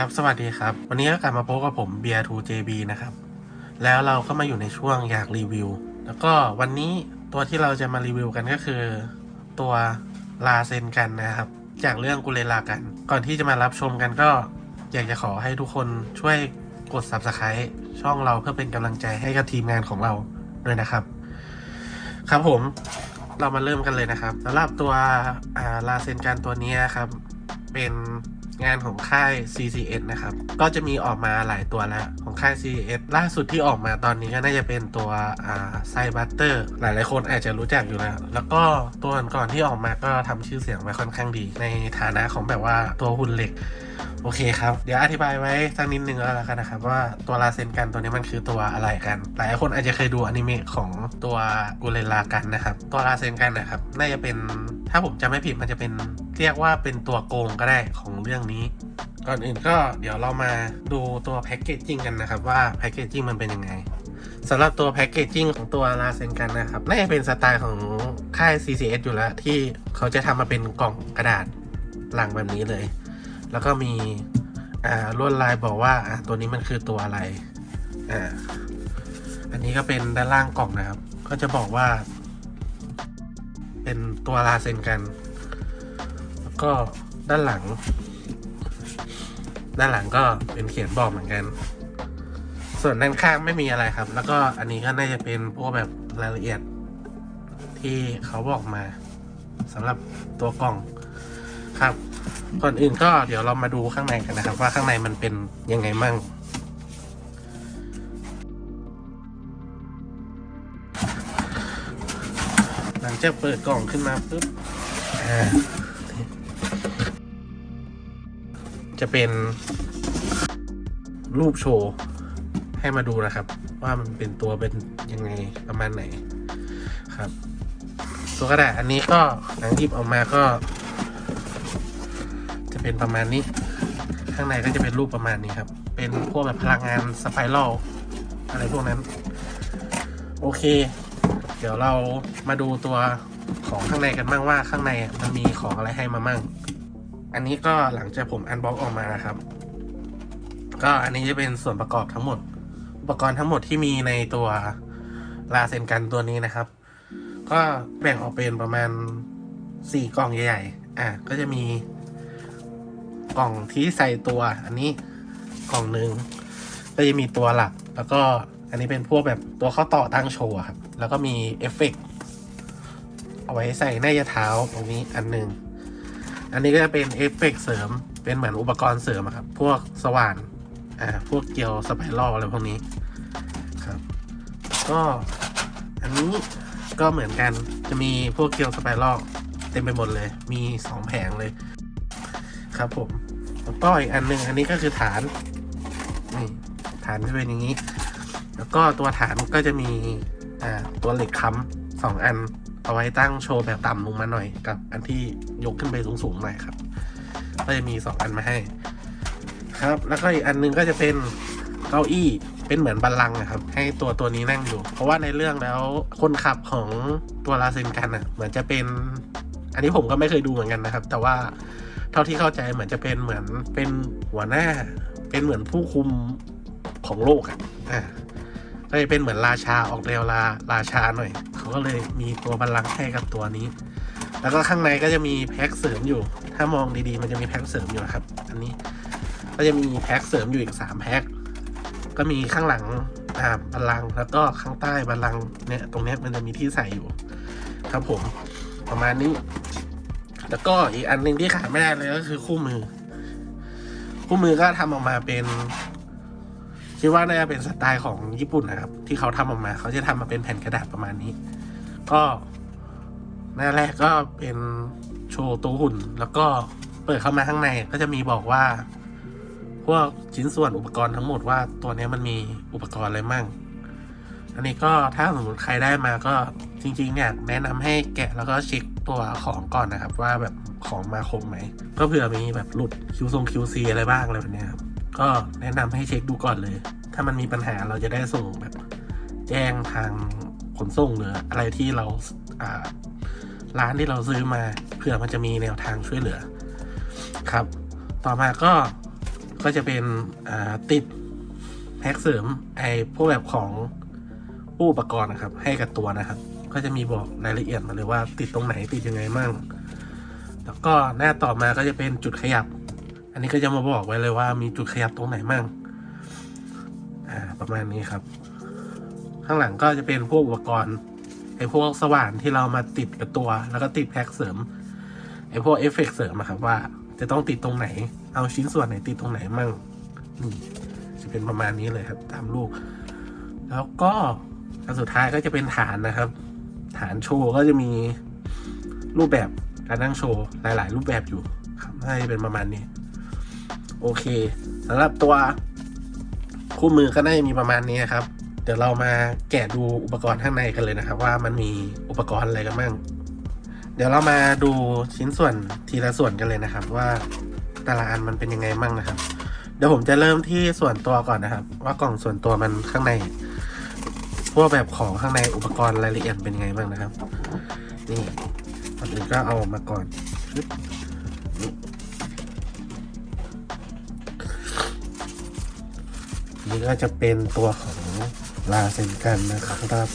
ครับ สวัสดีครับ วันนี้ก็กลับมาพบกับผมเบียร์ 2JB นะครับ แล้วเราก็มาอยู่ในช่วงอยากรีวิว แล้วก็วันนี้ตัวที่เราจะมารีวิวกันก็คือ ตัวลาเซนกันนะครับ จากเรื่องกุเลลากัน ก่อนที่จะมารับชมกันก็อยากจะขอให้ทุกคนช่วยกด Subscribe ช่องเราเพื่อเป็นกำลังใจให้กับทีมงานของเราด้วยนะครับ ครับผมเรามาเริ่มกันเลยนะครับสำหรับตัวลาเซนกันตัวนี้ครับ เป็น งานของค่าย CCS นะครับ ก็จะมีออกมาหลายตัวแล้วของค่าย CCS ล่าสุดที่ออกมาตอนนี้ก็น่าจะเป็นตัวไซบัตเตอร์หลายๆคนอาจจะรู้จักอยู่แล้ว แล้วก็ตัวก่อนที่ออกมาก็ทำชื่อเสียงไว้ค่อนข้างดี ในฐานะของแบบว่าตัวหุ่นเหล็ก โอเคครับ เดี๋ยวอธิบายไว้สักนิดนึงแล้วกันนะครับ ว่าตัวลาเซนกันตัวนี้มันคือตัวอะไรกัน หลายคนอาจจะเคยดูอนิเมะของตัวกูเรลากันนะครับ ตัวลาเซนกันนะครับ น่าจะเป็น ถ้าผมจำไม่ผิดมันจะเป็นเรียกว่าเป็นตัวโกงก็ได้ของเรื่องนี้ ก่อนอื่นก็เดี๋ยวเรามาดูตัวแพ็กเกจจิ้งกันนะครับ ว่าแพ็กเกจจิ้งมันเป็นยังไงสำหรับตัวแพ็กเกจจิ้งของตัวลาเซนกันนะครับน่าจะเป็นสไตล์ของค่าย CCS อยู่แล้ว ที่เขาจะทำมาเป็นกล่องกระดาษหลังแบบนี้เลย แล้วก็มีลวดลายบอกว่าอ่าตัวนี้มันคือตัวอะไรอ่าอันนี้ก็เป็นด้านล่างกล่องนะครับ ก็จะบอกว่า เป็นตัวลาเซนกัน แล้วก็ด้านหลัง ด้านหลังก็เป็นเขียนบอกเหมือนกัน ส่วนด้านข้างไม่มีอะไรครับ แล้วก็อันนี้ก็น่าจะเป็นพวกแบบรายละเอียด ที่เขาบอกมาสำหรับตัวกล่องครับ ก่อนอื่นก็เดี๋ยวเรามาดูข้างในกันนะครับ ว่าข้างในมันเป็นยังไงมั่ง หลังจากเปิดกล่องขึ้นมาปุ๊บจะเป็นรูปโชว์ ให้มาดูนะครับ ว่ามันเป็นตัวเป็นยังไงประมาณไหนครับ ตัวกระดาษอันนี้ก็หลังหยิบออกมาก็ จะเป็นประมาณนี้ ข้างในก็จะเป็นรูปประมาณนี้ครับ เป็นพวกแบบพลังงานสไปรัลอะไรพวกนั้น โอเค ดี๋ยวเรามาดูตัวของข้างในกันบ้างว่าข้างในมันมีของอะไรให้มามั่ง อันนี้ก็หลังจากผมอันบ็อกออกมานะครับ ก็อันนี้จะเป็นส่วนประกอบทั้งหมด อุปกรณ์ทั้งหมดที่มีในตัวลาเซนกันตัวนี้นะครับ ก็แบ่งออกเป็นประมาณสี่กล่องใหญ่ๆ อะ ก็จะมีกล่องที่ใส่ตัว อันนี้กล่องหนึ่งก็จะมีตัวหลัก แล้วก็อันนี้เป็นพวกแบบตัวข้อต่อตั้งโชว์ครับ แล้วก็มีเอฟเฟกต์เอาไว้ใส่หน้ายาเท้าตรงนี้อันหนึ่ง อันนี้ก็จะเป็นเอฟเฟกต์เสริม เป็นเหมือนอุปกรณ์เสริมครับ พวกสว่าน อ่า พวกเกลียวสไปรัลอะไรพวกนี้ ครับ ก็อันนี้ก็เหมือนกัน จะมีพวกเกลียวสไปรัลเต็มไปหมดเลย มีสองแผงเลย ครับผม แล้วก็อีกอันหนึ่งอันนี้ก็คือฐาน นี่ฐานจะเป็นอย่างนี้ แล้วก็ตัวฐานก็จะมี อ่าตัวเหล็กค้ำสองอัน เอาไว้ตั้งโชว์แบบต่ำลงมาหน่อยกับ อันที่ยกขึ้นไปสูงๆหน่อยครับก็จะมีสองอันมาให้ ครับ แล้วก็อีกอันหนึงก็จะเป็นเก้าอี้เป็นเหมือนบัลลังก์นะครับ ให้ตัวตัวนี้นั่งอยู่ เพราะว่าในเรื่องแล้วคนขับของตัวลาเซนกันอะ เหมือนจะเป็น อันนี้ผมก็ไม่เคยดูเหมือนกันนะครับ แต่ว่าเท่าที่เข้าใจเหมือนจะเป็นเหมือนเป็นหัวหน้า เป็นเหมือนผู้คุมของโลกอะอ่า ก็จะเป็นเหมือนราชาออกแนวราราชาหน่อย เขาก็เลยมีตัวบัลลังก์ให้กับตัวนี้ แล้วก็ข้างในก็จะมีแพ็คเสริมอยู่ ถ้ามองดีๆ มันจะมีแพ็คเสริมอยู่นะครับ อันนี้ก็จะมีแพ็คเสริมอยู่อีกสามแพ็คก็มีข้างหลังอ่าบัลลังก์แล้วก็ข้างใต้บัลลังก์เนี่ยตรงนี้มันจะมีที่ใส่อยู่ ครับผมประมาณนี้ แล้วก็อีกอันหนึ่งที่ขาดไม่ได้เลยก็คือคู่มือ คู่มือก็ทำออกมาเป็น คิดว่าน่าจะเป็นสไตล์ของญี่ปุ่นนะครับ ที่เขาทำออกมา เขาจะทำมาเป็นแผ่นกระดาษประมาณนี้ ก็หน้าแรกก็เป็นโชว์ตัวหุ่น แล้วก็เปิดเข้ามาข้างในก็จะมีบอกว่า พวกชิ้นส่วนอุปกรณ์ทั้งหมดว่าตัวนี้มันมีอุปกรณ์อะไรมั่ง อันนี้ก็ถ้าสมมติใครได้มาก็จริง ๆ เนี่ย แนะนำให้แกะแล้วก็เช็คตัวของก่อนนะครับ ว่าแบบของมาครบไหม ก็เผื่อมีแบบหลุดคิวทรงคิวซีอะไรบ้างอะไรแบบนี้ครับ ก็แนะนำให้เช็คดูก่อนเลย ถ้ามันมีปัญหาเราจะได้ส่งแบบ แจ้งทางขนส่งหรืออะไรที่เราอ่าร้านที่เราซื้อมาเผื่อมันจะมีแนวทางช่วยเหลือ ครับ ต่อมาก็ก็จะเป็นติดแพ็กเสริมไอ้พวกแบบของผู้อุปกรณ์นะครับ ให้กับตัวนะครับ ก็จะมีบอกรายละเอียดมาเลยว่าติดตรงไหนติดยังไงมั่ง แล้วก็หน้าต่อมาก็จะเป็นจุดขยับ อันนี้ก็จะมาบอกไว้เลยว่ามีจุดขยับตรงไหนมั่งอ่าประมาณนี้ครับ ข้างหลังก็จะเป็นพวกอุปกรณ์ไอ้พวกสว่านที่เรามาติดกับตัว แล้วก็ติดแพ็กเสริมไอ้พวกเอฟเฟกต์เสริมอะครับว่า จะต้องติดตรงไหน เอาชิ้นส่วนไหนติดตรงไหนมั่งนี่จะเป็นประมาณนี้เลยครับ ตามรูปแล้วก็อันสุดท้ายก็จะเป็นฐานนะครับ ฐานโชว์ก็จะมีรูปแบบการนั่งโชว์หลาย ๆ รูปแบบอยู่ครับน่าจะเป็นประมาณนี้ โอเคสำหรับตัวคู่มือก็น่าจะมีประมาณนี้ครับ เดี๋ยวเรามาแกะดูอุปกรณ์ข้างในกันเลยนะครับ ว่ามันมีอุปกรณ์อะไรกันบ้าง เดี๋ยวเรามาดูชิ้นส่วนทีละส่วนกันเลยนะครับ ว่าแต่ละอันมันเป็นยังไงบ้างนะครับ เดี๋ยวผมจะเริ่มที่ส่วนตัวก่อนนะครับ ว่ากล่องส่วนตัวมันข้างใน พวกแบบของข้างในอุปกรณ์รายละเอียดเป็นยังไงบ้างนะครับ นี่ก่อนอื่นก็เอามาก่อน นี่ก็จะเป็นตัวของลาเซนกันนะครับ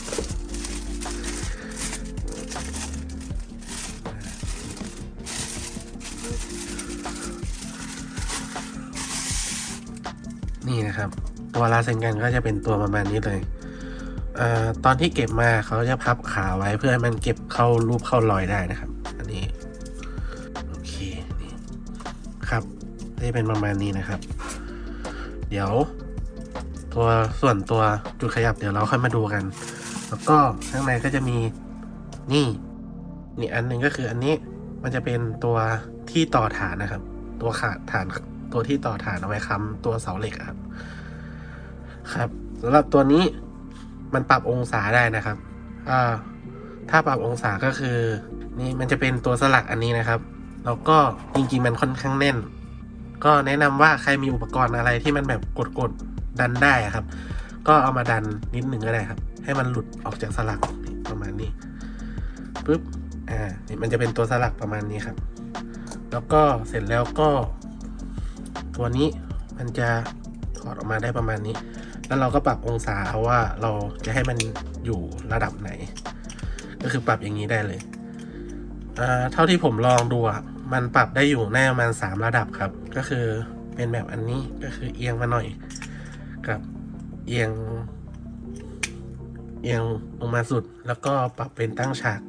นี่นะครับ ตัวลาเซนกันก็จะเป็นตัวประมาณนี้เลยอ่อตอนที่เก็บมาเขาจะพับขาไว้เพื่อให้มันเก็บเข้ารูปเข้ารอยได้นะครับ อันนี้โอเคนี่ครับนี่เป็นประมาณนี้นะครับ เดี๋ยว ตัวส่วนตัวจุดขยับเดี๋ยวเราค่อยมาดูกัน แล้วก็ข้างในก็จะมีนี่นี่อันหนึ่งก็คืออันนี้มันจะเป็นตัวที่ต่อฐานนะครับ ตัวขาฐานตัวที่ต่อฐานเอาไว้ค้ำตัวเสาเหล็กครับ ครับสำหรับตัวนี้มันปรับองศาได้นะครับอ่าถ้าปรับองศาก็คือ นี่มันจะเป็นตัวสลักอันนี้นะครับแล้วก็จริงๆมันค่อนข้างแน่น ก็แนะนำว่าใครมีอุปกรณ์อะไรที่มันแบบกด ดันได้ครับ ก็เอามาดันนิดหนึ่งก็ได้ครับ ให้มันหลุดออกจากสลักประมาณนี้ปุ๊บอ่านี่มันจะเป็นตัวสลักประมาณนี้ครับ แล้วก็เสร็จแล้วก็ ตัวนี้มันจะถอดออกมาได้ประมาณนี้ แล้วเราก็ปรับองศาเอาว่าเราจะให้มันอยู่ระดับไหน ก็คือปรับอย่างนี้ได้เลยอ่าเท่าที่ผมลองดูอะมันปรับได้อยู่ในประมาณสามระดับครับ ก็คือเป็นแบบอันนี้ก็คือเอียงมาหน่อย กับเอียง เอียงลงมาสุด แล้วก็ปรับเป็นตั้งฉาก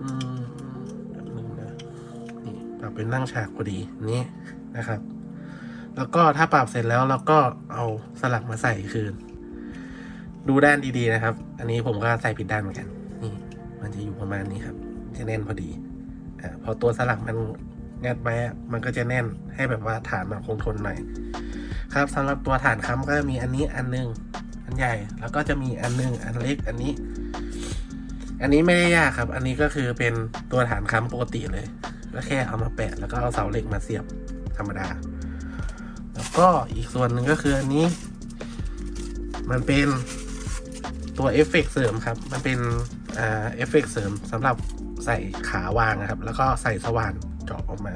อืมแป๊บนึงนะนี่ปรับเป็นตั้งฉากพอดีนี่นะครับ แล้วก็ถ้าปรับเสร็จแล้วเราก็เอาสลักมาใส่คืน ดูด้านดีๆนะครับ อันนี้ผมก็ใส่ผิดด้านเหมือนกัน นี่ มันจะอยู่ประมาณนี้ครับ จะแน่นพอดีอ่าพอตัวสลักมัน งัดไว้มันก็จะแน่นให้แบบว่าฐานมันคงทนหน่อยครับสำหรับตัวฐานค้ำก็จะมีอันนี้อันหนึงอันใหญ่แล้วก็จะมีอันหนึงอันเล็กอันนี้ อันนี้ไม่ได้ยากครับ อันนี้ก็คือเป็นตัวฐานค้ำปกติเลยแล้วแค่เอามาแปะ แล้วก็เอาเสาเหล็กมาเสียบธรรมดา แล้วก็อีกส่วนหนึ่งก็คืออันนี้ มันเป็นตัวเอฟเฟกต์เสริมครับ มันเป็นเอฟเฟกต์เสริมสำหรับใส่ขาวางนะครับ แล้วก็ใส่สว่าน เจาะออกมา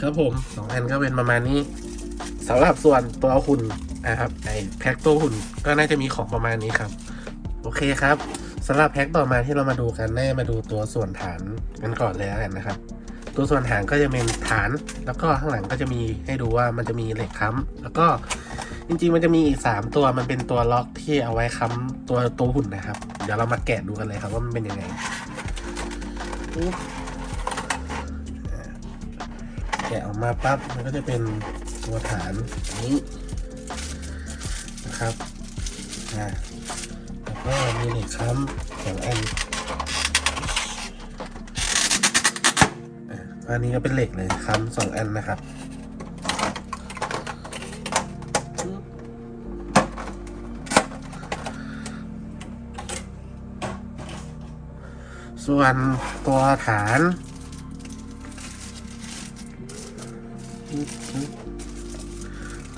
ครับผมสองอันก็เป็นประมาณนี้สำหรับส่วนตัวหุ่นนะครับไอแพ็คตัวหุ่นก็น่าจะมีของประมาณนี้ครับ โอเคครับสำหรับแพ็คต่อมาที่เรามาดูกันแน่ามาดูตัวส่วนฐานกันก่อนเลยแล้วกันนะครับ ตัวส่วนฐานก็จะเป็นฐาน แล้วก็ข้างหลังก็จะมีให้ดูว่ามันจะมีเหล็กค้ำแล้วก็จริงๆมันจะมีอีกสามตัวมันเป็นตัวล็อกที่เอาไว้ค้ำตัวตัวหุ่นนะครับ เดี๋ยวเรามาแกะดูกันเลยครับว่ามันเป็นยังไงปุ๊บอ่า แกะออกมาปั๊บมันก็จะเป็นตัวฐานนี้นะครับแล้วก็มีเหล็กค้ำสองอันอันนี้ก็เป็นเหล็กเลยค้ำสองอันนะครับส่วนตัวฐาน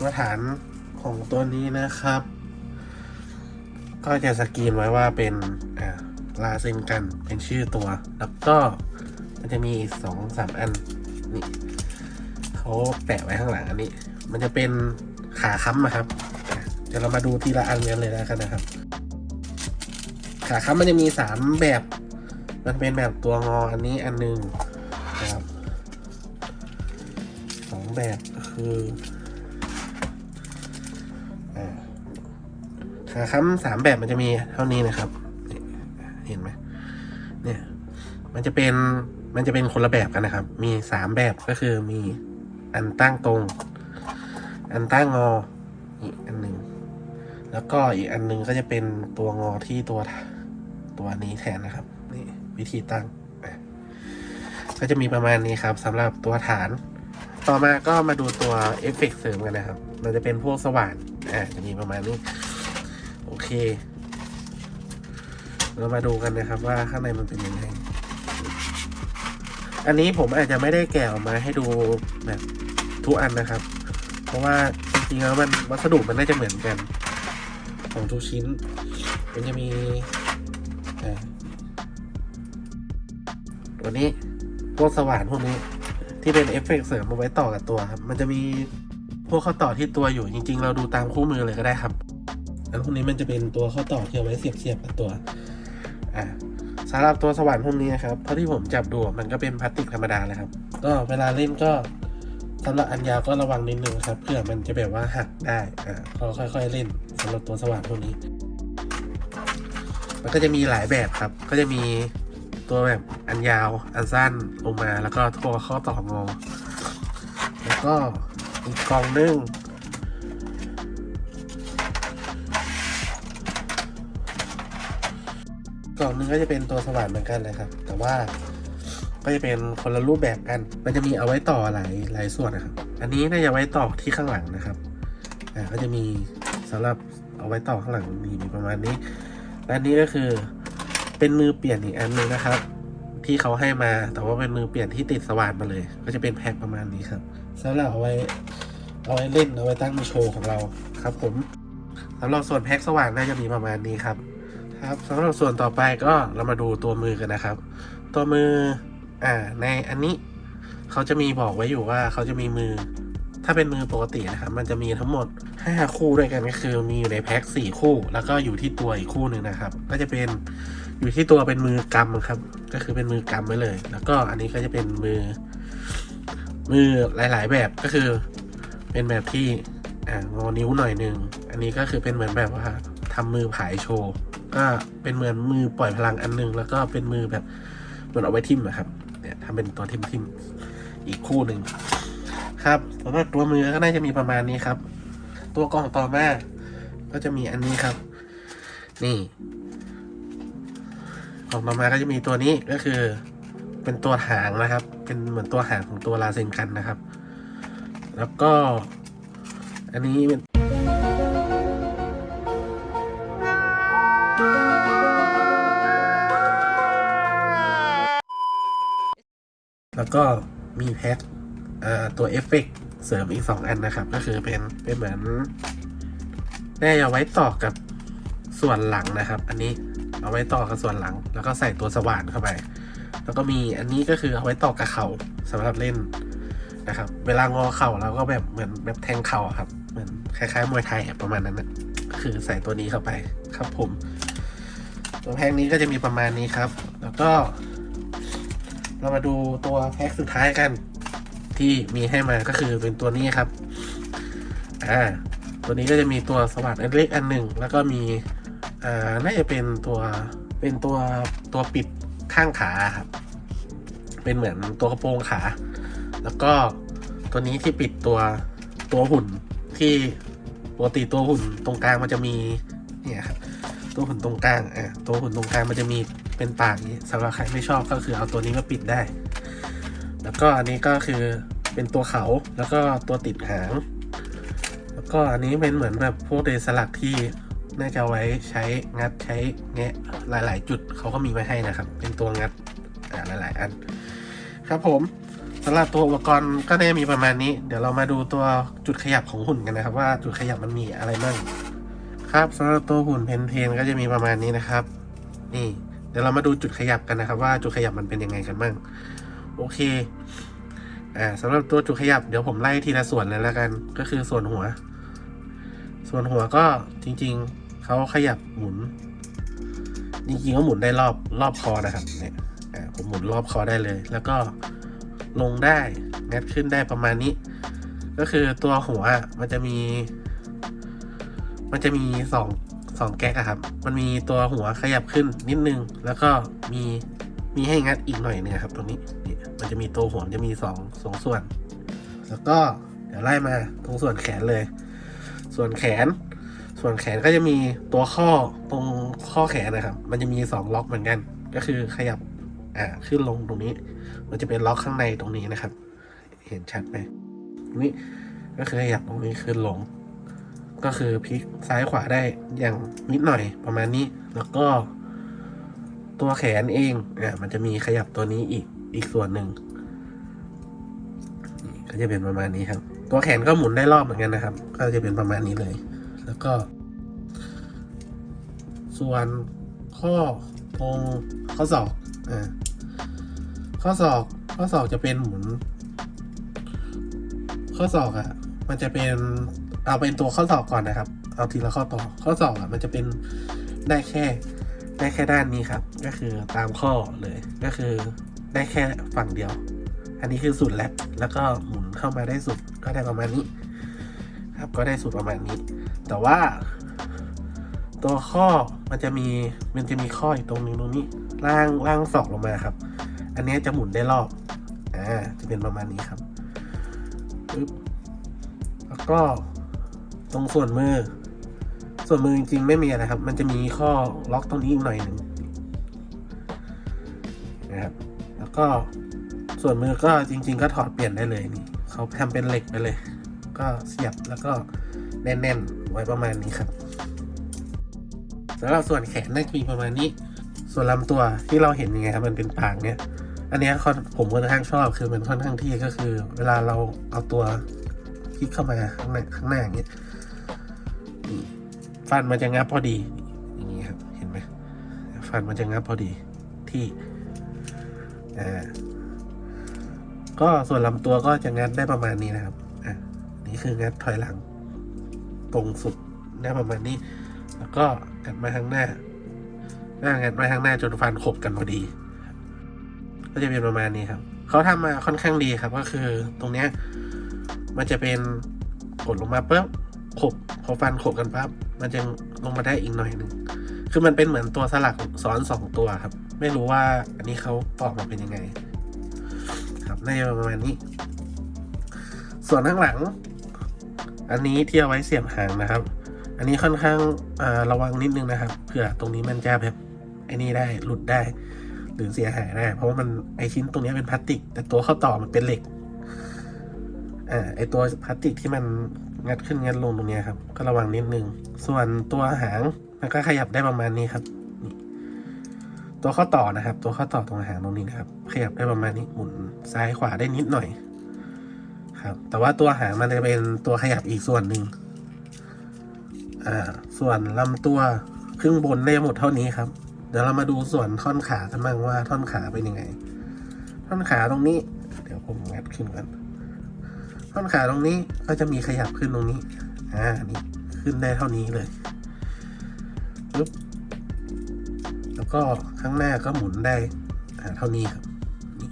ตัวฐานของตัวนี้นะครับ ก็จะสกรีนไว้ว่าเป็นอ่าลาเซนกันเป็นชื่อตัว แล้วก็มันจะมีอีกสองสามอันนี่เขาแปะไว้ข้างหลังอันนี้ มันจะเป็นขาค้ำอะครับเดี๋ยวเรามาดูทีละอันกันเลยแล้วกันนะครับ ขาค้ำมันจะมีสามแบบ มันเป็นแบบตัวงออันนี้อันหนึ่งนะครับสองแบบก็คือ ขาค้ำสามแบบมันจะมีเท่านี้นะครับ เห็นไหมเนี่ย มันจะเป็นมันจะเป็นคนละแบบกันนะครับ มีสามแบบก็คือมีอันตั้งตรง อันตั้งงออีกอันหนึ่งแล้วก็อีกอันหนึ่งก็จะเป็นตัวงอที่ตัวตัวนี้แทนนะครับ นี่วิธีตั้ง ก็จะมีประมาณนี้ครับสำหรับตัวฐาน ต่อมาก็มาดูตัวเอฟเฟกต์เสริมกันนะครับ มันจะเป็นพวกสว่านอ่าจะมีประมาณนี้ โอเค เรามาดูกันนะครับว่าข้างในมันเป็นยังไง อันนี้ผมอาจจะไม่ได้แกะออกมาให้ดูแบบทุกอันนะครับ เพราะว่าจริงๆแล้วมันวัสดุมันน่าจะเหมือนกัน ของทุกชิ้น มันจะมีตัวนี้พวกสว่านพวกนี้ที่เป็นเอฟเฟกต์เสริมมาไว้ต่อกับตัวครับ มันจะมีพวกข้อต่อที่ตัวอยู่จริง ๆ เราดูตามคู่มือเลยก็ได้ครับ พวกนี้มันจะเป็นตัวข้อต่อที่เอาไว้เสียบๆกับตัวอ่าสำหรับตัวสว่านพวกนี้นะครับเท่าที่ผมจับดูมันก็เป็นพลาสติกธรรมดาเลยครับ ก็เวลาเล่นก็สำหรับอันยาวก็ระวังนิดนึงครับเพื่อมันจะแบบว่าหักได้อ่าก็ค่อยๆเล่นสำหรับตัวสว่านพวกนี้ มันก็จะมีหลายแบบครับ ก็จะมีตัวแบบอันยาวอันสั้นลงมาแล้วก็ตัวข้อต่องอแล้วก็อีกกล่องนึง กล่องนึงก็จะเป็นตัวสว่านเหมือนกันเลยครับ แต่ว่าก็จะเป็นคนละรูปแบบกัน มันจะมีเอาไว้ต่อหลายหลายส่วนนะครับ อันนี้น่าจะไว้ต่อที่ข้างหลังนะครับ อ่าก็จะมีสำหรับเอาไว้ต่อข้างหลังนี่มีประมาณนี้และอันนี้ก็คือเป็นมือเปลี่ยนอีกอันหนึงนะครับ ที่เขาให้มา แต่ว่าเป็นมือเปลี่ยนที่ติดสว่านมาเลย ก็จะเป็นแพ็คประมาณนี้ครับสำหรับเอาไว้เอาไว้เล่นเอาไว้ตั้งมือโชว์ของเราครับ ผมสำหรับส่วนแพ็คสว่านน่าจะมีประมาณนี้ครับ ครับสำหรับส่วนต่อไปก็เรามาดูตัวมือกันนะครับ ตัวมืออ่าในอันนี้เขาจะมีบอกไว้อยู่ว่าเขาจะมีมือ ถ้าเป็นมือปกตินะครับมันจะมีทั้งหมด 5 คู่ด้วยกันก็คือมีอยู่ในแพ็ค4คู่ แล้วก็อยู่ที่ตัวอีกคู่หนึ่งนะครับ ก็จะเป็นอยู่ที่ตัวเป็นมือกำครับ ก็คือเป็นมือกำไว้เลย แล้วก็อันนี้ก็จะเป็นมือ มือหลาย ๆ แบบก็คือ เป็นแบบที่อ่างอนิ้วหน่อยหนึ่งอันนี้ก็คือเป็นเหมือนแบบว่าทำมือผายโชว์ ก็เป็นเหมือนมือปล่อยพลังอันหนึง แล้วก็เป็นมือแบบเหมือนเอาไว้ทิ่มอะครับ เนี่ยทำเป็นตัวทิ่มทิมอีกคู่หนึ่งครับสำหรับตัวมือก็น่าจะมีประมาณนี้ครับ ตัวกล่องต่อมาก็จะมีอันนี้ครับ นี่กล่องต่อมาก็จะมีตัวนี้ก็คือ เป็นตัวหางนะครับ เป็นเหมือนตัวหางของตัวลาเซนกันนะครับ แล้วก็ อันนี้เป็น แล้วก็มีแพ็คตัวเอฟเฟกเสริมอีก 2 อันนะครับ ก็คือเป็นเป็นเหมือนได้เอาไว้ต่อกับส่วนหลังนะครับ อันนี้เอาไว้ต่อกับส่วนหลัง แล้วก็ใส่ตัวสว่านเข้าไป แล้วก็มีอันนี้ก็คือเอาไว้ต่อกับเข่าสำหรับเล่นนะครับ เวลางอเข่าเราก็แบบเหมือนแบบแทงเข่าครับ เหมือนคล้ายๆมวยไทยประมาณนั้นนะคือใส่ตัวนี้เข้าไปครับผม ตัวแพ็คนี้ก็จะมีประมาณนี้ครับ แล้วก็ เรามาดูตัวแพ็คสุดท้ายกัน ที่มีให้มาก็คือเป็นตัวนี้ครับ อ่า ตัวนี้ก็จะมีตัวสว่านอันเล็กอันหนึ่งแล้วก็มีอ่าน่าจะเป็นตัวเป็นตัวตัวปิดข้างขาครับ เป็นเหมือนตัวกระโปรงขา แล้วก็ตัวนี้ที่ปิดตัวตัวหุ่นที่ปกติตัวหุ่นตรงกลางมันจะมีเนี่ยครับตัวหุ่นตรงกลางอ่าตัวหุ่นตรงกลางมันจะมี เป็นปากนี้สำหรับใครไม่ชอบก็คือเอาตัวนี้มาปิดได้ แล้วก็อันนี้ก็คือเป็นตัวเขาแล้วก็ตัวติดหาง แล้วก็อันนี้เป็นเหมือนแบบพวกเดสลักที่น่าจะไว้ใช้งัดใช้แงะหลาย ๆ จุดเขาก็มีไว้ให้นะครับ เป็นตัวงัดอ่าหลาย ๆ อัน ครับผมสำหรับตัวอุปกรณ์ก็ได้มีประมาณนี้ เดี๋ยวเรามาดูตัวจุดขยับของหุ่นกันนะครับ ว่าจุดขยับมันมีอะไรบ้างครับสำหรับตัวหุ่นเพนเพนก็จะมีประมาณนี้นะครับ นี่ เดี๋ยวเรามาดูจุดขยับกันนะครับ ว่าจุดขยับมันเป็นยังไงกันบ้าง โอเค อ่าสำหรับตัวจุดขยับเดี๋ยวผมไล่ทีละส่วนเลยแล้วกัน ก็คือส่วนหัว ส่วนหัวก็จริง ๆเขาขยับหมุน จริงๆก็หมุนได้รอบรอบคอนะครับ เนี่ย อ่าผมหมุนรอบคอได้เลย แล้วก็ลงได้งัดขึ้นได้ประมาณนี้ ก็คือตัวหัวมันจะมี มันจะมีสอง สองแก๊กอะครับ มันมีตัวหัวขยับขึ้นนิดนึง แล้วก็มีมีให้งัดอีกหน่อยนึงครับตรงนี้นี่มันจะมีตัวหัวจะมีสองสองส่วน แล้วก็เดี๋ยวไล่มาตรงส่วนแขนเลย ส่วนแขน ส่วนแขนก็จะมีตัวข้อตรงข้อแขนนะครับ มันจะมีสองล็อกเหมือนกัน ก็คือขยับอ่าขึ้นลงตรงนี้ มันจะเป็นล็อกข้างในตรงนี้นะครับ เห็นชัดไหมตรงนี้ก็คือขยับตรงนี้ขึ้นลง ก็คือพลิกซ้ายขวาได้อย่างนิดหน่อยประมาณนี้ แล้วก็ ตัวแขนเองอ่ามันจะมีขยับตัวนี้อีกอีกส่วนหนึ่งก็จะเป็นประมาณนี้ครับ ตัวแขนก็หมุนได้รอบเหมือนกันนะครับ ก็จะเป็นประมาณนี้เลย แล้วก็ ส่วนข้อตรงข้อศอกอ่าข้อศอกข้อศอกจะเป็นหมุน ข้อศอกอะ่ะ มันจะเป็น เอาเป็นตัวข้อศอกก่อนนะครับ เอาทีละข้อต่อข้อศอกอะ่ะมันจะเป็นได้แค่ได้แค่ด้านนี้ครับ ก็คือตามข้อเลยก็คือได้แค่ฝั่งเดียว อันนี้คือสุดแล้วแล้วก็หมุนเข้ามาได้สุดก็ได้ประมาณนี้ ครับก็ได้สุดประมาณนี้ แต่ว่า ตัวข้อมันจะมีมันจะมีข้ออีกตรงนึงตรงนี้ล่างล่างศอกลงมาครับ อันนี้จะหมุนได้รอบอ่าจะเป็นประมาณนี้ครับปึ๊บแล้วก็ ตรงส่วนมือ ส่วนมือจริงๆไม่มีอะครับ มันจะมีข้อล็อกตรงนี้อีกหน่อยหนึ่งนะครับ แล้วก็ส่วนมือก็จริง ๆ ก็ถอดเปลี่ยนได้เลยนี่เขาทำเป็นเหล็กไปเลย ก็เสียบแล้วก็แน่นๆไว้ประมาณนี้ครับสำหรับส่วนแขนน่าจะมีประมาณนี้ ส่วนลำตัวที่เราเห็นยังไงครับมันเป็นปากเนี่ย อันนี้ผมค่อนข้างชอบคือมันค่อนข้างที่ก็คือ เวลาเราเอาตัวคลิกเข้ามาข้างในข้างหน้าอย่างเงี้ย ฟันมันจะงับพอดี อย่างงี้ครับ เห็นไหมฟันมันจะงับพอดีที่อ่าก็ส่วนลำตัวก็จะงัดได้ประมาณนี้นะครับ อะ นี่คืองัดถอยหลัง ตรงสุดได้ประมาณนี้ แล้วก็งัดมาข้างหน้า หน้างัดมาข้างหน้าจนฟันขบกันพอดี ก็จะเป็นประมาณนี้ครับ เขาทำมาค่อนข้างดีครับ ก็คือตรงเนี้ย มันจะเป็นกดลงมาปุ๊บขบ อฟันขบกันปั๊บมันจะลงมาได้อีกหน่อยหนึ่งคือมันเป็นเหมือนตัวสลักซ้อนสองตัวครับ ไม่รู้ว่าอันนี้เขาตอกมาเป็นยังไง ครับน่าจะประมาณนี้ ส่วนข้างหลัง อันนี้ที่เอาไว้เสียบหางนะครับ อันนี้ค่อนข้างาระวังนิดนึงนะครับเผื่อตรงนี้มันจะแบบไอ้นี่ได้หลุดได้ หรือเสียหายได้ เพราะว่ามันไอชิ้นตรงนี้เป็นพลาสติก แต่ตัวเข้าต่อมันเป็นเหล็กอ่าไอตัวพลาสติกที่มัน งัดขึ้นงัดลงตรงนี้ครับ ก็ระวังนิดนึง ส่วนตัวหางมันก็ขยับได้ประมาณนี้ครับนี่ตัวข้อต่อนะครับ ตัวข้อต่อตรงหางตรงนี้นะครับ ขยับได้ประมาณนี้หมุนซ้ายขวาได้นิดหน่อย ครับ แต่ว่าตัวหางมันจะเป็นตัวขยับอีกส่วนหนึ่งอ่า ส่วนลำตัวครึ่งบนได้หมดเท่านี้ครับ เดี๋ยวเรามาดูส่วนท่อนขากันบ้างว่าท่อนขาเป็นยังไง ท่อนขาตรงนี้ เดี๋ยวผมงัดขึ้นกัน ท่อนขาตรงนี้ก็จะมีขยับขึ้นตรงนี้ อ่า นี่ ขึ้นได้เท่านี้เลยปึ๊บแล้วก็ข้างหน้าก็หมุนได้เท่านี้ครับนี่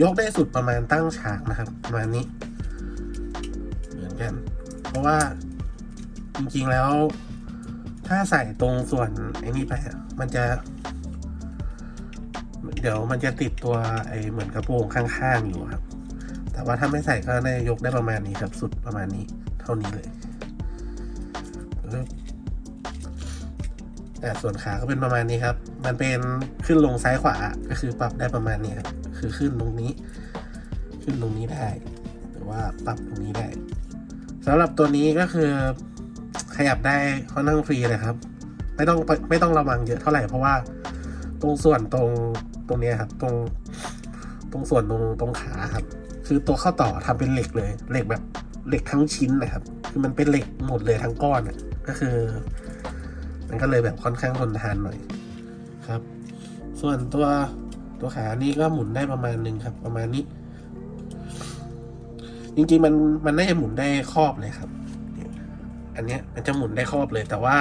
ยกได้สุดประมาณตั้งฉากนะครับ ประมาณนี้ เหมือนกัน เพราะว่าจริงๆแล้ว ถ้าใส่ตรงส่วนไอ้นี่ไปอะมันจะ เดี๋ยวมันจะติดตัวไอ้เหมือนกระโปรงข้างๆอยู่ครับ แต่ว่าถ้าไม่ใส่ก็ได้ยกได้ประมาณนี้ครับสุดประมาณนี้เท่านี้เลย แต่ส่วนขาก็เป็นประมาณนี้ครับ มันเป็นขึ้นลงซ้ายขวาก็คือปรับได้ประมาณนี้ครับ คือขึ้นตรงนี้ ขึ้นตรงนี้ได้ หรือว่าปรับตรงนี้ได้สำหรับตัวนี้ก็คือขยับได้ค่อนข้างฟรีเลยครับ ไม่ต้องไม่ต้องระวังเยอะเท่าไหร่เพราะว่าตรงส่วนตรง ตรงนี้ครับ ตรง ตรงส่วนตรงตรงขาครับ คือตัวข้อต่อทำเป็นเหล็กเลย เหล็กแบบเหล็กทั้งชิ้นนะครับ คือมันเป็นเหล็กหมดเลยทั้งก้อนอะก็คือ มันก็เลยแบบค่อนข้างทนทานหน่อยครับ ส่วนตัวตัวขานี้ก็หมุนได้ประมาณหนึ่งครับ ประมาณนี้ จริงๆมันมันน่าจะหมุนได้ครอบเลยครับ อันเนี้ยมันจะหมุนได้ครอบเลยแต่ว่า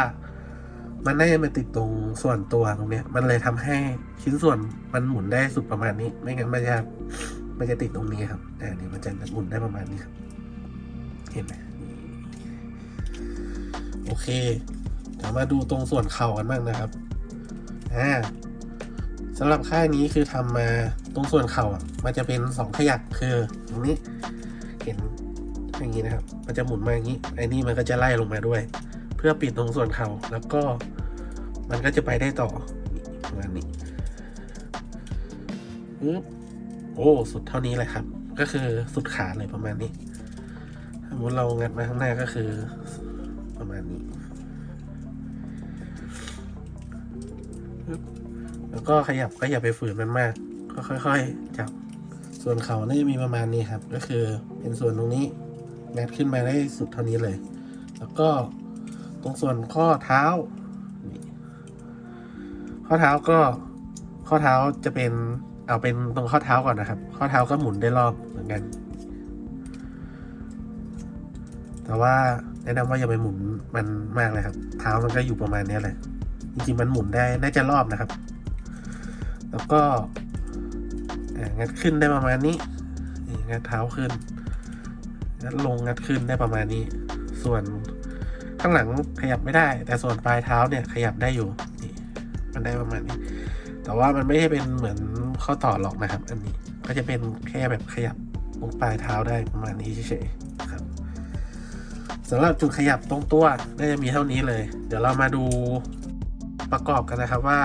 มันน่าจะมาติดตรงส่วนตัวตรงเนี้ย มันเลยทำให้ชิ้นส่วนมันหมุนได้สุดประมาณนี้ ไม่งั้นมันจะมันจะติดตรงนี้ครับแต่อันนี้มันจะหมุนได้ประมาณนี้ครับ เห็นไหมโอเคเดี๋ยวมาดูตรงส่วนเข่ากันบ้างนะครับอ่าสำหรับค่ายนี้คือทำมาตรงส่วนเข่าอะ มันจะเป็นสองขยักคือตรงนี้ เห็นอย่างนี้นะครับ มันจะหมุนมาอย่างนี้ไอ้นี่มันก็จะไล่ลงมาด้วย เพื่อปิดตรงส่วนเข่าแล้วก็มันก็จะไปได้ต่อประมาณนี้ปึ๊บโอ้สุดเท่านี้เลยครับ ก็คือสุดขาเลยประมาณนี้สมมติเรางัดมาข้างหน้าก็คือประมาณนี้ปึ๊บแล้วก็ขยับก็อย่าไปฝืนมันมาก ก็ค่อยๆจับส่วนเขาน่าจะมีประมาณนี้ครับ ก็คือเป็นส่วนตรงนี้งัดขึ้นมาได้สุดเท่านี้เลย แล้วก็ ตรงส่วนข้อเท้า ข้อเท้าก็ ข้อเท้าจะเป็น เอาเป็นตรงข้อเท้าก่อนนะครับ ข้อเท้าก็หมุนได้รอบเหมือนกัน แต่ว่าแนะนำว่าอย่าไปหมุนมันมากเลยครับ เท้ามันก็อยู่ประมาณนี้แหละ จริงๆมันหมุนได้ น่าจะรอบนะครับ แล้วก็งัดขึ้นได้ประมาณนี้งัดเท้าขึ้นงัดลงงัดขึ้นได้ประมาณนี้ ส่วน ข้างหลังขยับไม่ได้ แต่ส่วนปลายเท้าเนี่ยขยับได้อยู่นี่มันได้ประมาณนี้ แต่ว่ามันไม่ได้เป็นเหมือนข้อต่อหรอกนะครับ อันนี้ก็จะเป็นแค่แบบขยับตรงปลายเท้าได้ประมาณนี้เฉยๆครับสำหรับจุดขยับตรงตัวน่าจะมีเท่านี้เลย เดี๋ยวเรามาดูประกอบกันนะครับว่า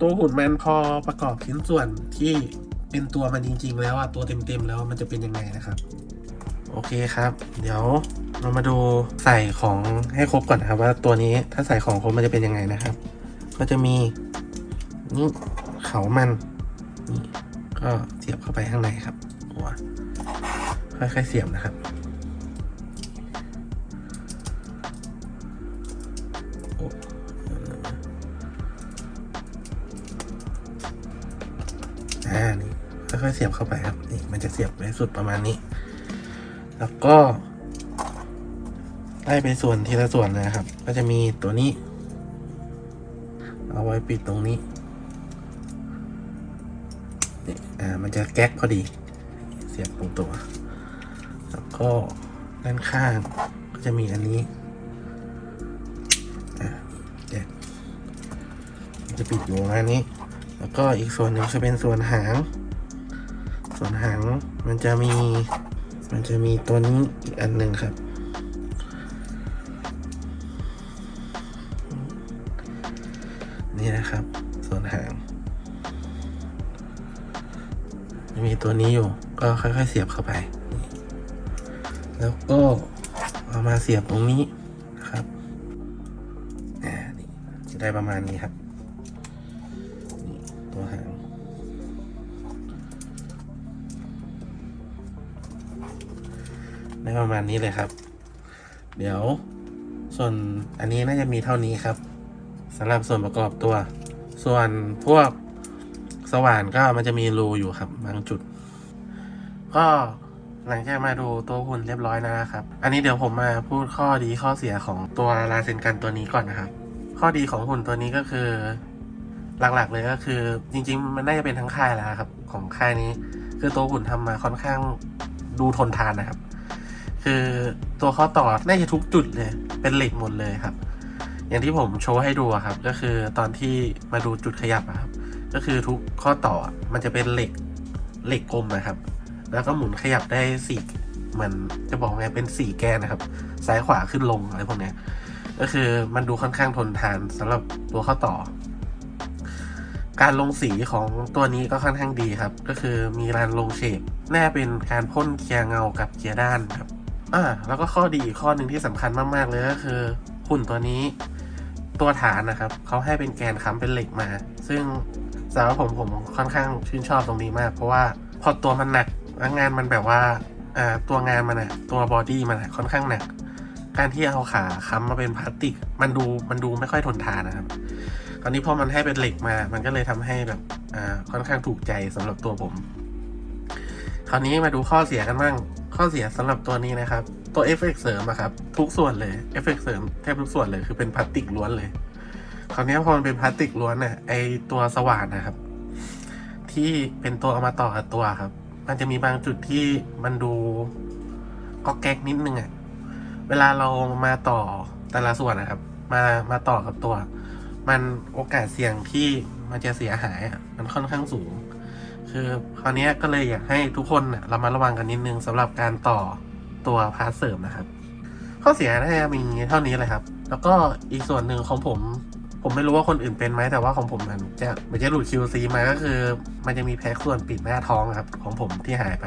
ตัวหุ่นมันพอประกอบชิ้นส่วนที่เป็นตัวมันจริง ๆ แล้วอะตัวเต็มๆแล้วมันจะเป็นยังไงนะครับ โอเคครับ เดี๋ยว เรามาดูใส่ของให้ครบก่อนนะครับ ว่าตัวนี้ถ้าใส่ของครบมันจะเป็นยังไงนะครับ ก็จะมีนี่เขามันนี่ก็เสียบเข้าไปข้างในครับหัวค่อยๆเสียบนะครับโอ้อ่านี่ค่อยๆเสียบเข้าไปครับนี่มันจะเสียบไว้สุดประมาณนี้ แล้วก็ ไล่ไปส่วนทีละส่วนเลยนะครับ ก็จะมีตัวนี้ เอาไว้ปิดตรงนี้นี่อ่ามันจะแก๊กพอดี เสียบตรงตัว แล้วก็ด้านข้าง ก็จะมีอันนี้อ่าแก๊กจะปิดอยู่ประนี้ แล้วก็อีกส่วนหนึ่งจะเป็นส่วนหาง ส่วนหางมันจะมี มันจะมีตัวนี้อีกอันหนึ่งครับ นะครับ ส่วนหางมีตัวนี้อยู่ ก็ค่อยๆเสียบเข้าไป แล้วก็เอามาเสียบตรงนี้นะครับนี่จะได้ประมาณนี้ครับตัวหางได้ประมาณนี้เลยครับ เดี๋ยวส่วนอันนี้น่าจะมีเท่านี้ครับ สำหรับส่วนประกอบตัว ส่วนพวกสว่านก็มันจะมีรูอยู่ครับบางจุด ก็หลังจากมาดูตัวหุ่นเรียบร้อยแล้วนะครับ อันนี้เดี๋ยวผมมาพูดข้อดีข้อเสียของตัวลาเซนกันตัวนี้ก่อนนะครับ ข้อดีของหุ่นตัวนี้ก็คือ หลักๆเลยก็คือ จริง ๆ มันน่าจะเป็นทั้งค่ายแล้วครับ ของค่ายนี้ คือตัวหุ่นทำมาค่อนข้างดูทนทานนะครับ คือตัวข้อต่อน่าจะทุกจุดเลย เป็นเหล็กหมดเลยครับ อย่างที่ผมโชว์ให้ดูครับ ก็คือตอนที่มาดูจุดขยับครับ ก็คือทุกข้อต่อมันจะเป็นเหล็กเหล็กกลมนะครับ แล้วก็หมุนขยับได้สี่เหมือนจะบอกไงเป็นสี่แกนนะครับ ซ้ายขวาขึ้นลงอะไรพวกนี้ก็คือมันดูค่อนข้างทนทานสำหรับตัวข้อต่อ การลงสีของตัวนี้ก็ค่อนข้างดีครับ ก็คือมีการลงเฉดน่เป็นการพ่นเกียร์เงากับเกียร์ด้านครับอ่าแล้วก็ข้อดีอีกข้อหนึ่งที่สำคัญมากๆเลยก็คือหุ่นตัวนี้ ตัวฐานนะครับเขาให้เป็นแกนค้ำเป็นเหล็กมา ซึ่งสำหรับผมผมค่อนข้างชื่นชอบตรงนี้มาก เพราะว่าพอตัวมันหนักแล้วงานมันแบบว่าตัวงานมันอะตัวบอดี้มันอะค่อนข้างหนัก การที่เอาขาค้ำมาเป็นพลาสติก มันดูมันดูไม่ค่อยทนทานนะครับคราวนี้พอมันให้เป็นเหล็กมา มันก็เลยทำให้แบบค่อนข้างถูกใจสำหรับตัวผม คราวนี้มาดูข้อเสียกันบ้างข้อเสียสำหรับตัวนี้นะครับ ตัวเอฟเฟกเสริมอะครับ ทุกส่วนเลยเอฟเฟกเสริมแทบทุกส่วนเลยคือเป็นพลาสติกล้วนเลย คราวนี้พอมันเป็นพลาสติกล้วนน่ะไอตัวสว่านนะครับ ที่เป็นตัวเอามาต่อกับตัวครับ มันจะมีบางจุดที่มันดูก็แก๊กนิดนึงอะเวลาเรามาต่อแต่ละส่วนนะครับ มามาต่อกับตัว มันโอกาสเสี่ยงที่มันจะเสียหายอะมันค่อนข้างสูง คือคราวนี้ก็เลยอยากให้ทุกคนน่ะเรามาระวังกันนิดนึงสำหรับการต่อ ตัวพาร์ทเสริมนะครับ ข้อเสียน่าจะมีเท่านี้เลยครับ แล้วก็อีกส่วนหนึ่งของผม ผมไม่รู้ว่าคนอื่นเป็นไหมแต่ว่าของผมมันจะมันจะหลุด QC มาก็คือ มันจะมีแพ็คส่วนปิดหน้าท้องครับ ของผมที่หายไป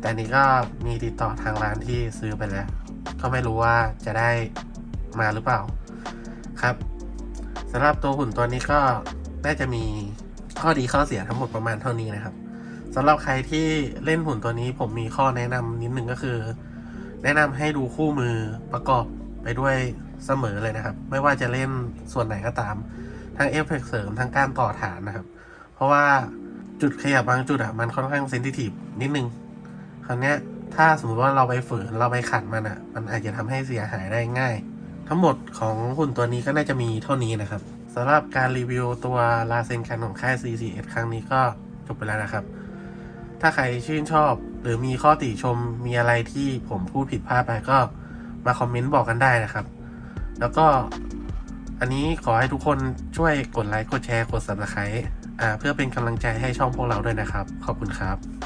แต่นนี้ก็มีติดต่อทางร้านที่ซื้อไปแล้ว ก็ไม่รู้ว่าจะได้มาหรือเปล่าครับสำหรับตัวหุ่นตัวนี้ก็น่าจะมีข้อดีข้อเสียทั้งหมดประมาณเท่านี้นะครับ สำหรับใครที่เล่นหุ่นตัวนี้ผมมีข้อแนะนำนิดนึงก็คือ แนะนำให้ดูคู่มือประกอบไปด้วยเสมอเลยนะครับ ไม่ว่าจะเล่นส่วนไหนก็ตาม ทั้งเอฟเฟกเสริมทั้งการต่อฐานนะครับ เพราะว่าจุดขยับบางจุดอะมันค่อนข้างเซนซิทีฟนิดนึง คราวเนี้ยถ้าสมมติว่าเราไปฝืนเราไปขัดมันอะมันอาจจะทำให้เสียหายได้ง่าย ทั้งหมดของหุ่นตัวนี้ก็น่าจะมีเท่านี้นะครับสำหรับการรีวิวตัวลาเซนกันของค่าย CCS ครั้งนี้ก็จบไปแล้วนะครับ ถ้าใครชื่นชอบ หรือมีข้อติชมมีอะไรที่ผมพูดผิดพลาดไปก็มาคอมเมนต์บอกกันได้นะครับ แล้วก็อันนี้ขอให้ทุกคนช่วยกดไลค์ กดแชร์ กด subscribe เพื่อเป็นกำลังใจให้ช่องพวกเราด้วยนะครับ ขอบคุณครับ